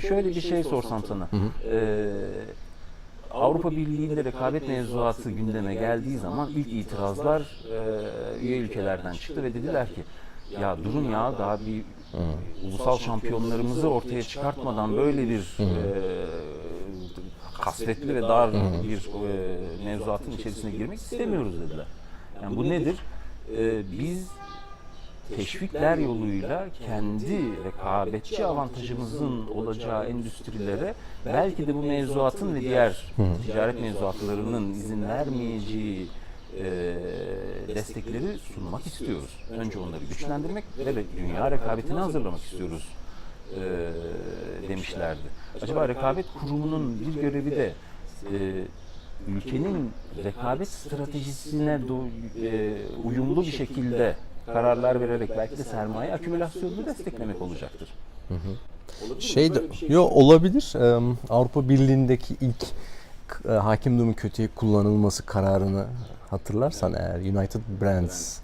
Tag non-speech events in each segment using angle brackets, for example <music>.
Şöyle bir şey sorsam sana. Ee, Avrupa Birliği ile rekabet mevzuatı gündeme geldiği zaman ilk itirazlar e, üye ülkelerden çıktı ve dediler ki ya durun ya daha bir ulusal şampiyonlarımızı ortaya çıkartmadan böyle bir e, kasvetli ve dar bir e, mevzuatın içerisine girmek istemiyoruz dediler. Yani bu nedir? E, biz teşvikler yoluyla kendi rekabetçi avantajımızın olacağı endüstrilere belki de bu mevzuatın ve diğer ticaret mevzuatlarının izin vermeyeceği e, destekleri sunmak istiyoruz. Önce onları güçlendirmek ve dünya rekabetine hazırlamak istiyoruz e, demişlerdi. Acaba rekabet kurumunun bir görevi de e, ülkenin rekabet stratejisine do- e, uyumlu bir şekilde kararlar vererek belki de sermaye akümülasyonunu desteklemek olacaktır. Şey de, yo olabilir. Ee, Avrupa Birliği'ndeki ilk e, hakim durumu kötüye kullanılması kararını hatırlarsan eğer United Brands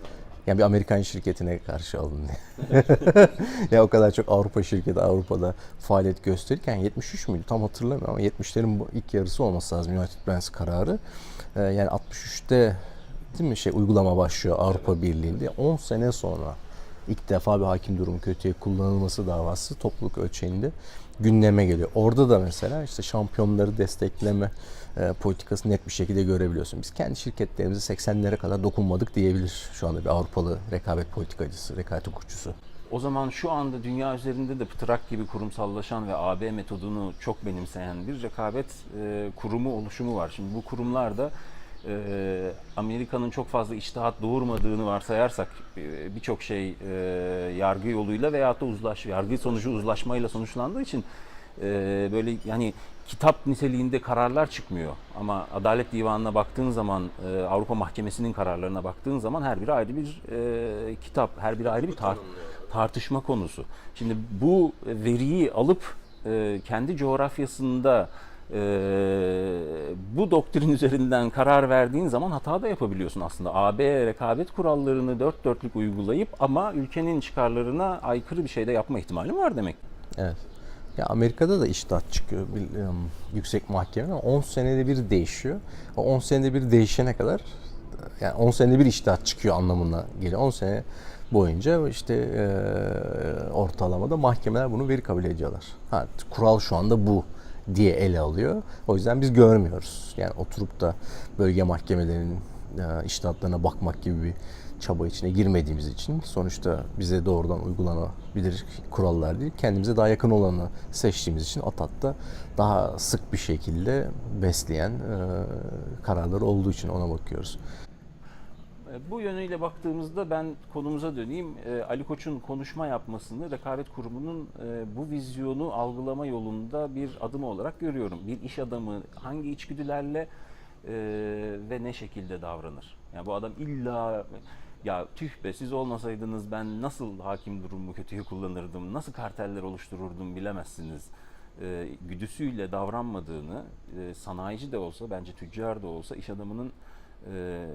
yani bir Amerikan şirketine karşı alındı. <laughs> ya o kadar çok Avrupa şirketi Avrupa'da faaliyet gösterirken 73 müydü tam hatırlamıyorum ama 70'lerin bu ilk yarısı olması lazım United Brands kararı. Ee, yani 63'te değil mi şey uygulama başlıyor Avrupa Birliği'nde. 10 sene sonra ilk defa bir hakim durumu kötüye kullanılması davası topluluk ölçeğinde gündeme geliyor. Orada da mesela işte şampiyonları destekleme e, politikası net bir şekilde görebiliyorsun. Biz kendi şirketlerimize 80'lere kadar dokunmadık diyebilir şu anda bir Avrupalı rekabet politikacısı, rekabet hukukçusu. O zaman şu anda dünya üzerinde de pıtrak gibi kurumsallaşan ve AB metodunu çok benimseyen bir rekabet e, kurumu oluşumu var. Şimdi bu kurumlar da e, Amerika'nın çok fazla iştihat doğurmadığını varsayarsak e, birçok şey e, yargı yoluyla veyahut da uzlaş, yargı sonucu uzlaşmayla sonuçlandığı için e, böyle yani kitap niteliğinde kararlar çıkmıyor. Ama Adalet Divanı'na baktığın zaman, e, Avrupa Mahkemesi'nin kararlarına baktığın zaman her biri ayrı bir e, kitap, her biri ayrı bir tar- tartışma konusu. Şimdi bu veriyi alıp e, kendi coğrafyasında e, bu doktrin üzerinden karar verdiğin zaman hata da yapabiliyorsun aslında. AB rekabet kurallarını dört dörtlük uygulayıp ama ülkenin çıkarlarına aykırı bir şey de yapma ihtimali var demek. Evet. Ya Amerika'da da iştahat çıkıyor biliyorum, yüksek mahkeme ama 10 senede bir değişiyor. O 10 senede bir değişene kadar yani 10 senede bir iştahat çıkıyor anlamına geliyor. 10 sene boyunca işte e, ortalamada mahkemeler bunu veri kabul ediyorlar. Ha, kural şu anda bu diye ele alıyor. O yüzden biz görmüyoruz. Yani oturup da bölge mahkemelerinin e, iştahatlarına bakmak gibi bir çaba içine girmediğimiz için sonuçta bize doğrudan uygulanabilir kurallar değil, kendimize daha yakın olanı seçtiğimiz için ATAT'ta daha sık bir şekilde besleyen e, kararları olduğu için ona bakıyoruz. Bu yönüyle baktığımızda ben konumuza döneyim. E, Ali Koç'un konuşma yapmasını Rekabet Kurumu'nun e, bu vizyonu algılama yolunda bir adım olarak görüyorum. Bir iş adamı hangi içgüdülerle e, ve ne şekilde davranır? Yani bu adam illa ya tüh be siz olmasaydınız ben nasıl hakim durumu kötüye kullanırdım, nasıl karteller oluştururdum bilemezsiniz e, güdüsüyle davranmadığını e, sanayici de olsa bence tüccar da olsa iş adamının e,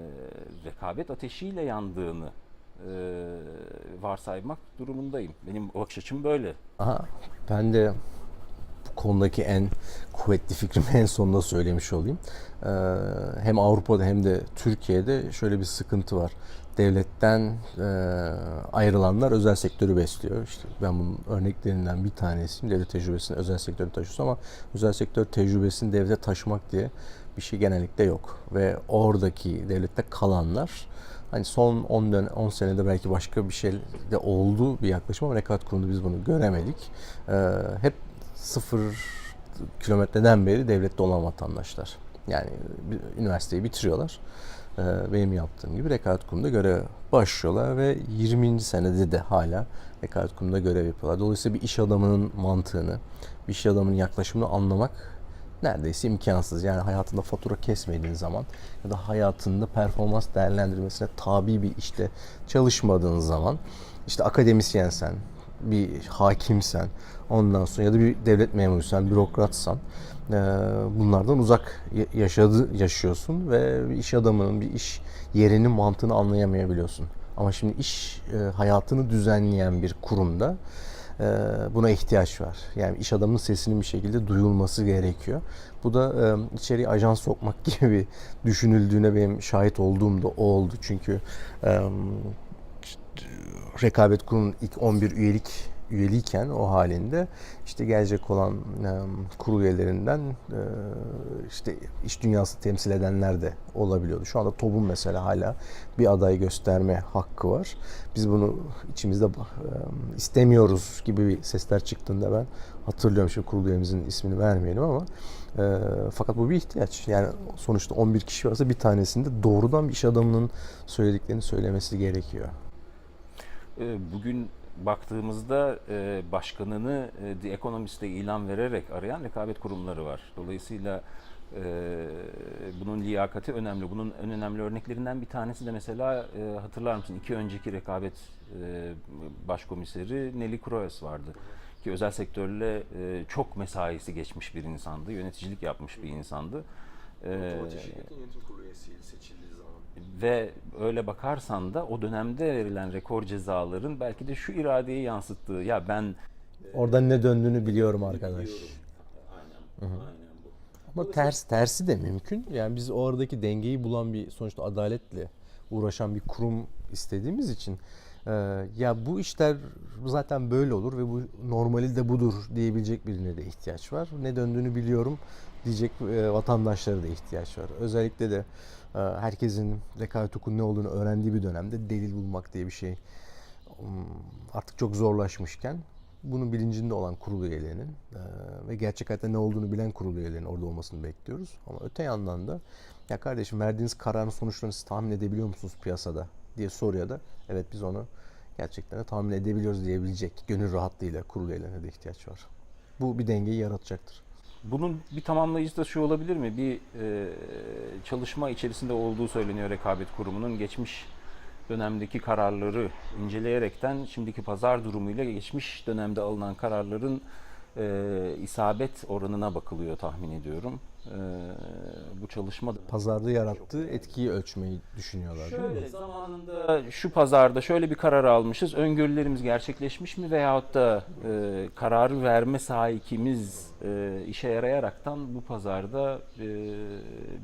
rekabet ateşiyle yandığını e, varsaymak durumundayım. Benim bakış açım böyle. Aha, ben de konudaki en kuvvetli fikrimi en sonunda söylemiş olayım. Ee, hem Avrupa'da hem de Türkiye'de şöyle bir sıkıntı var. Devletten e, ayrılanlar özel sektörü besliyor. İşte ben bunun örneklerinden bir tanesiyim. Devlet tecrübesini özel sektörü taşıyorsun ama özel sektör tecrübesini devlete taşımak diye bir şey genellikle yok. Ve oradaki devlette kalanlar Hani son 10 dön 10 senede belki başka bir şey de oldu bir yaklaşım ama rekabet kurumunda biz bunu göremedik. Ee, hep sıfır kilometreden beri devlette olan vatandaşlar. Yani üniversiteyi bitiriyorlar. Ee, benim yaptığım gibi rekabet kurumunda görev başlıyorlar ve 20. senede de hala rekabet kurumunda görev yapıyorlar. Dolayısıyla bir iş adamının mantığını, bir iş adamının yaklaşımını anlamak neredeyse imkansız. Yani hayatında fatura kesmediğin zaman ya da hayatında performans değerlendirmesine tabi bir işte çalışmadığın zaman işte akademisyensen, bir hakimsen, ondan sonra ya da bir devlet memuruysan, bürokratsan eee, bunlardan uzak ya- yaşadı, yaşıyorsun ve bir iş adamının, bir iş yerinin mantığını anlayamayabiliyorsun. Ama şimdi iş e, hayatını düzenleyen bir kurumda e, buna ihtiyaç var. Yani iş adamının sesinin bir şekilde duyulması gerekiyor. Bu da e, içeriye ajans sokmak <laughs> gibi düşünüldüğüne benim şahit olduğum da o oldu. Çünkü e, rekabet kurulunun ilk 11 üyelik üyeliyken o halinde işte gelecek olan e, kurul üyelerinden e, işte iş dünyası temsil edenler de olabiliyordu. Şu anda TOB'un mesela hala bir aday gösterme hakkı var. Biz bunu içimizde e, istemiyoruz gibi bir sesler çıktığında ben hatırlıyorum şimdi kurul üyemizin ismini vermeyelim ama e, fakat bu bir ihtiyaç. Yani sonuçta 11 kişi varsa bir tanesinde doğrudan bir iş adamının söylediklerini söylemesi gerekiyor. E, Bugün baktığımızda e, başkanını e, The Economist'e ilan vererek arayan rekabet kurumları var. Dolayısıyla e, bunun liyakati önemli. Bunun en önemli örneklerinden bir tanesi de mesela e, hatırlar mısın iki önceki rekabet başkomiseri Nelly Kroes vardı. Ki özel sektörle çok mesaisi geçmiş bir insandı. Yöneticilik yapmış bir insandı. E, yönetim kurulu üyesi seçildiği zaman. ve öyle bakarsan da o dönemde verilen rekor cezaların belki de şu iradeyi yansıttığı ya ben Oradan ne döndüğünü biliyorum arkadaş. Ama ters tersi de mümkün. Yani biz oradaki dengeyi bulan bir sonuçta adaletle uğraşan bir kurum istediğimiz için e, ya bu işler zaten böyle olur ve bu normali de budur diyebilecek birine de ihtiyaç var. Ne döndüğünü biliyorum diyecek e, vatandaşlara da ihtiyaç var. Özellikle de e, herkesin rekabet hukuku ne olduğunu öğrendiği bir dönemde delil bulmak diye bir şey um, artık çok zorlaşmışken bunun bilincinde olan kurul üyelerinin e, ve gerçek hayatta ne olduğunu bilen kurul üyelerinin orada olmasını bekliyoruz. Ama öte yandan da ya kardeşim verdiğiniz kararın sonuçlarını siz tahmin edebiliyor musunuz piyasada diye soruya da evet biz onu gerçekten de tahmin edebiliyoruz diyebilecek gönül rahatlığıyla kurul üyelerine de ihtiyaç var. Bu bir dengeyi yaratacaktır. bunun bir tamamlayıcısı da şu olabilir mi? Bir e, çalışma içerisinde olduğu söyleniyor rekabet kurumunun geçmiş dönemdeki kararları inceleyerekten şimdiki pazar durumuyla geçmiş dönemde alınan kararların e, isabet oranına bakılıyor tahmin ediyorum. E, bu çalışma da Pazarda yarattığı etkiyi ölçmeyi düşünüyorlar değil mi? Şöyle zamanında şu pazarda şöyle bir karar almışız. Öngörülerimiz gerçekleşmiş mi veyahut da e, kararı verme sahikimiz e, işe yarayaraktan bu pazarda e,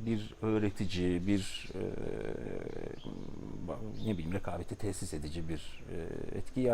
bir öğretici, bir e, ne bileyim rekabeti tesis edici bir e, etki yarat